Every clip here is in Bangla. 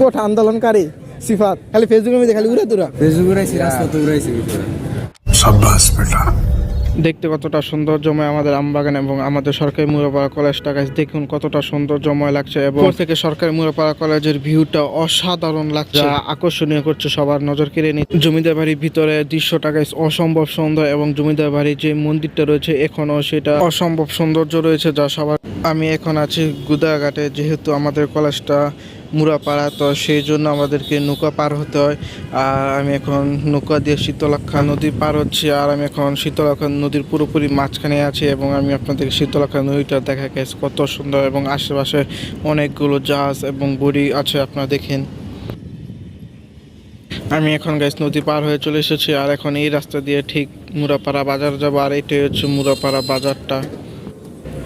কোট আন্দোলনকারী সিফাত। খালি ফেসবুকে মধ্যে খালি উড়ে তুরা ফেসবুক উড়াইছি রাজপথে উড়াইছি। ভিতরে দেখতে কতটা সৌন্দর্যময় আমাদের আমবাগান এবং আমাদের সরকারি মুরাপাড়া কলেজটা গাছ দেখুন কতটা সৌন্দর্যময় লাগছে এবং থেকে সরকারি মুরাপাড়া কলেজের ভিউটা অসাধারণ লাগছে। আকর্ষণীয় করছে সবার নজর কেড়ে নিচ্ছে জমিদার বাড়ির ভিতরে দৃশ্যটা গাছ অসম্ভব সুন্দর এবং জমিদার বাড়ির যে মন্দিরটা রয়েছে এখনও সেটা অসম্ভব সৌন্দর্য রয়েছে যা সবার আমি এখন আছি গুদাঘাটে যেহেতু আমাদের কলেজটা মুরাপাড়া তো সেই জন্য আমাদেরকে নৌকা পার হতে হয়। আর আমি এখন নৌকা দিয়ে শীতলক্ষা নদী পার হচ্ছি, আর আমি এখন শীতলক্ষা নদীর পুরোপুরি মাঝখানে আছি এবং আমি আপনাদের শীতলক্ষা নদীটা দেখা গেছে কত সুন্দর এবং আশেপাশে অনেকগুলো জাহাজ এবং বড়ি আছে, আপনারা দেখেন। আমি এখন গাইস নদী পার হয়ে চলে এসেছি, আর এখন এই রাস্তা দিয়ে ঠিক মুরাপাড়া বাজার যাব, আর এটাই হচ্ছে মুরাপাড়া বাজারটা।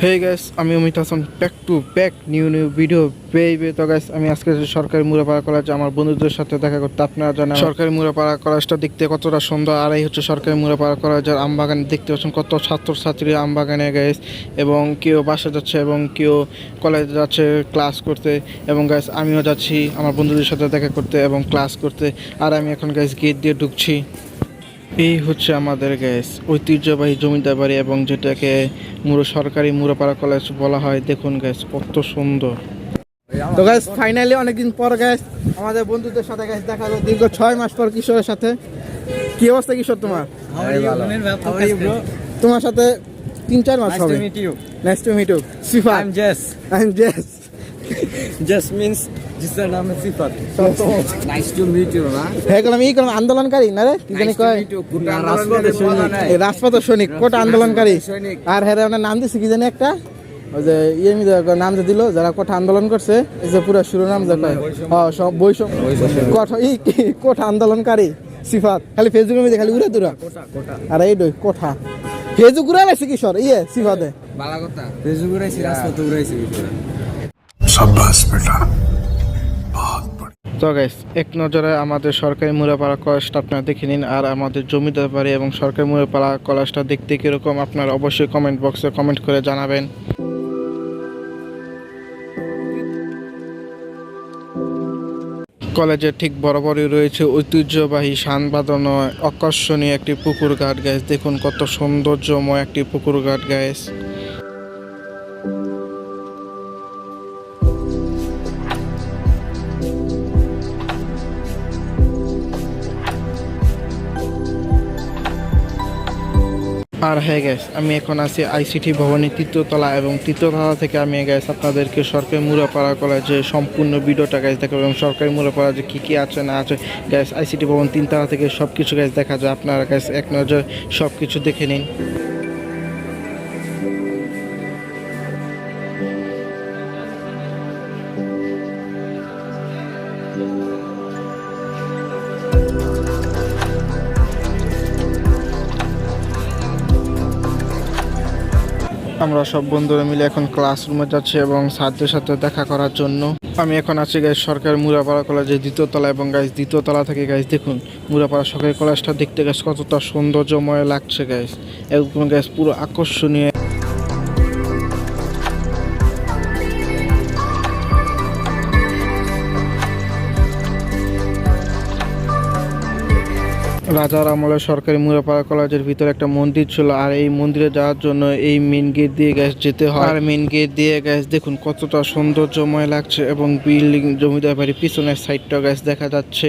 হে গাইস আমি Amit Hasan back to back new new video পেয়ে তো গাইস আমি আজকে সরকারি মুরাপাড়া কলেজ আমার বন্ধুদের সাথে দেখা করতে আপনারা জানেন। সরকারি মুরাপাড়া কলেজটা দেখতে কতটা সুন্দর, আর এই হচ্ছে সরকারি মুরাপাড়া কলেজের আমবাগান, দেখতে পাচ্ছেন কত ছাত্রছাত্রী আমবাগানে গাইস এবং কেউ বাসা যাচ্ছে এবং কেউ কলেজে যাচ্ছে ক্লাস করতে, এবং গাইস আমিও যাচ্ছি আমার বন্ধুদের সাথে দেখা করতে এবং ক্লাস করতে, আর আমি এখন গাইস গেট দিয়ে ঢুকছি। এই হচ্ছে আমাদের গ্যাস ঐতিহ্যবাহী জমিদার বাড়ি এবং যেটাকে মুরো সরকারি মুরাপাড়া কলেজ বলা হয়। দেখুন গ্যাস কত সুন্দর। তো গ্যাস ফাইনালি অনেকদিন পর গ্যাস আমাদের বন্ধুদের সাথে গ্যাস দেখা হলো দীর্ঘ ছয় মাস পর কিশোরের সাথে। কি অবস্থা কিশোর তোমার? তোমার সাথে তিন চার মাস হবে। Nice to meet you Shifa. I am Jess Jess means जिसका नाम है सिफत Nice to meet you, না হ্যাঁ গেলাম এই করলাম আন্দোলনকারী না রে কি জানি Nice to কয় meet you. কোটা রাজপথে সৈনিক এই রাজপথ সৈনিক কোটা আন্দোলনকারী সৈনিক। আর হ্যাঁ ওনার নাম দিচ্ছে কি জানি একটা ওই যে ইয়ে মিলে নাম যে দিল যারা কোটা আন্দোলন করছে এই যে পুরো শিরোনাম যে কয় হ্যাঁ সব বৈষম্য কোঠা এই কি- কোঠা আন্দোলনকারী সিফাত খালি ফেসবুকের মধ্যে খালি উড়ে তুরা আর এই ডই কোঠা ফেসবুক উড়াই লাগছে কিশোর ইয়ে সিফাতে বালা কথা ফেসবুক উড়াইছি রাজপথে উড়াইছি ভিতরে তো গাইস এক নজরে আমাদের সরকারি মুরাপাড়া কলেজটা আপনারা দেখে নিন, আর আমাদের জমিদার বাড়ি এবং সরকারি মুরাপাড়া কলেজটা দেখতে কীরকম, আপনারা অবশ্যই কমেন্ট বক্সে কমেন্ট করে জানাবেন। কলেজের ঠিক বরাবরই রয়েছে ঐতিহ্যবাহী শান বাঁধানো আকর্ষণীয় একটি পুকুর ঘাট গ্যাস দেখুন কত সৌন্দর্যময় একটি পুকুর ঘাট গ্যাস আর হয়ে গ্যাস আমি এখন আছি আইসিটি ভবনের তৃতীয়তলা এবং তৃতীয়তলা থেকে আমি গেছি আপনাদেরকে সরকারি মুরাপাড়া কলেজে সম্পূর্ণ ভিডিওটা গ্যাস দেখাবো এবং সরকারি মুরাপাড়া যে কী কী আছে না আছে গ্যাস আইসিটি ভবন তিনতলা থেকে সব কিছু গ্যাস দেখা যায়। আপনারা গ্যাস এক নজর সব কিছু দেখে নিন। আমরা সব বন্ধুরা মিলে এখন ক্লাসরুমে যাচ্ছি এবং স্যারদের সাথে দেখা করার জন্য। আমি এখন আছি গাইজ সরকারি মুরাপাড়া কলেজের দ্বিতীয় তলা এবং গাইজ দ্বিতীয় তলা থেকে গাইজ দেখুন, মুরাপাড়া সরকারি কলেজটা দেখতে গাছ কতটা সৌন্দর্যময় লাগছে গাইজ একদম গাছ পুরো আকর্ষণীয় রাজার আমলে সরকারি মুরাপাড়া কলেজের ভিতরে একটা মন্দির ছিল, আর এই মন্দিরে যাওয়ার জন্য এই মেন গেট দিয়ে গ্যাস যেতে হয়। আর মেন গেট দিয়ে গ্যাস দেখুন কতটা সৌন্দর্যময় লাগছে এবং বিল্ডিং জমিদার বাড়ির পিছনের সাইডটা গ্যাস দেখা যাচ্ছে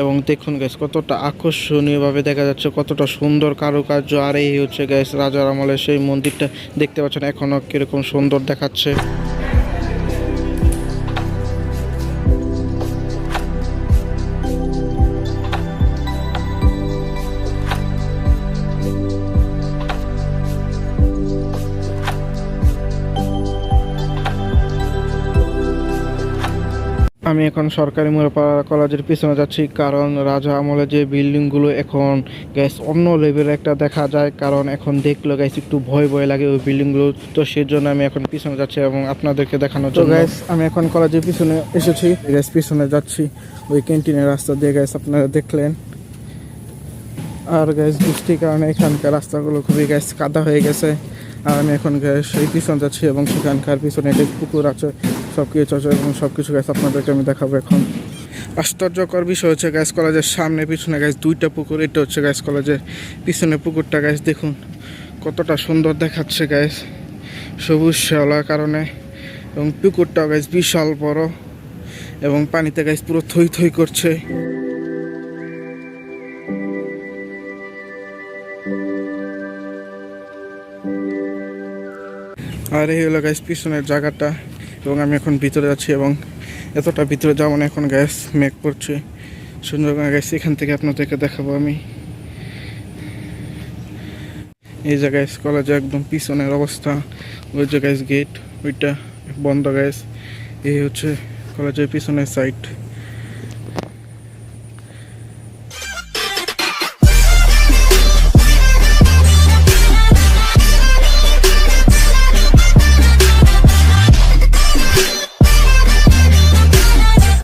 এবং দেখুন গ্যাস কতটা আকর্ষণীয়ভাবে দেখা যাচ্ছে, কতটা সুন্দর কারুকার্য। আর এই হচ্ছে গ্যাস রাজার আমলে সেই মন্দিরটা দেখতে পাচ্ছেন এখনও কীরকম সুন্দর দেখাচ্ছে। আমি এখন সরকারি মুরাপাড়া কলেজের পিছনে যাচ্ছি কারণ রাজা আমলে যে বিল্ডিংগুলো এখন গ্যাস অন্য লেভেল একটা দেখা যায় কারণ এখন দেখল গ্যাস একটু ভয় ভয় লাগে ওই বিল্ডিংগুলো। তো সেই জন্য আমি এখন পিছনে যাচ্ছি এবং আপনাদেরকে দেখানোর জন্য। গ্যাস আমি এখন কলেজের পিছনে এসেছি। গ্যাস পিছনে যাচ্ছি ওই ক্যান্টিনের রাস্তা দিয়ে গ্যাস আপনারা দেখলেন। আর গ্যাস বৃষ্টির কারণে এখানকার রাস্তাগুলো খুবই গ্যাস কাদা হয়ে গেছে। আর আমি এখন গ্যাস এই পিছনে যাচ্ছি এবং সেখানকার পিছনে একটা পুকুর আছে। সব কিছু আছে এবং সব কিছু গ্যাস আপনাদেরকে আমি দেখাবো এখন। আশ্চর্যকর বিষয় হচ্ছে গ্যাস কলেজের সামনে, পিছনে গ্যাস দুইটা পুকুর, এটা হচ্ছে গ্যাস কলেজের পিছনে পুকুরটা গ্যাস দেখুন, কতটা সুন্দর দেখাচ্ছে গ্যাস সবুজ শ্যাওলার কারণে, এবং পুকুরটা গ্যাস বিশাল বড়, এবং পানিতে গ্যাস পুরো থই থই করছে। আর এই হলো গ্যাস পিছনের জায়গাটা। এবং আমি এখন ভিতরে আছি এবং এতটা ভিতরে যাওয়া মানে এখন গ্যাস মেঘ পড়ছে সুন্দরবন গ্যাস এখান থেকে আপনাদেরকে দেখাবো আমি। এই জায়গায় কলেজে একদম পিছনের অবস্থা। ওই জায়গায় গেট ওইটা বন্ধ গ্যাস এই হচ্ছে কলেজের পিছনের সাইড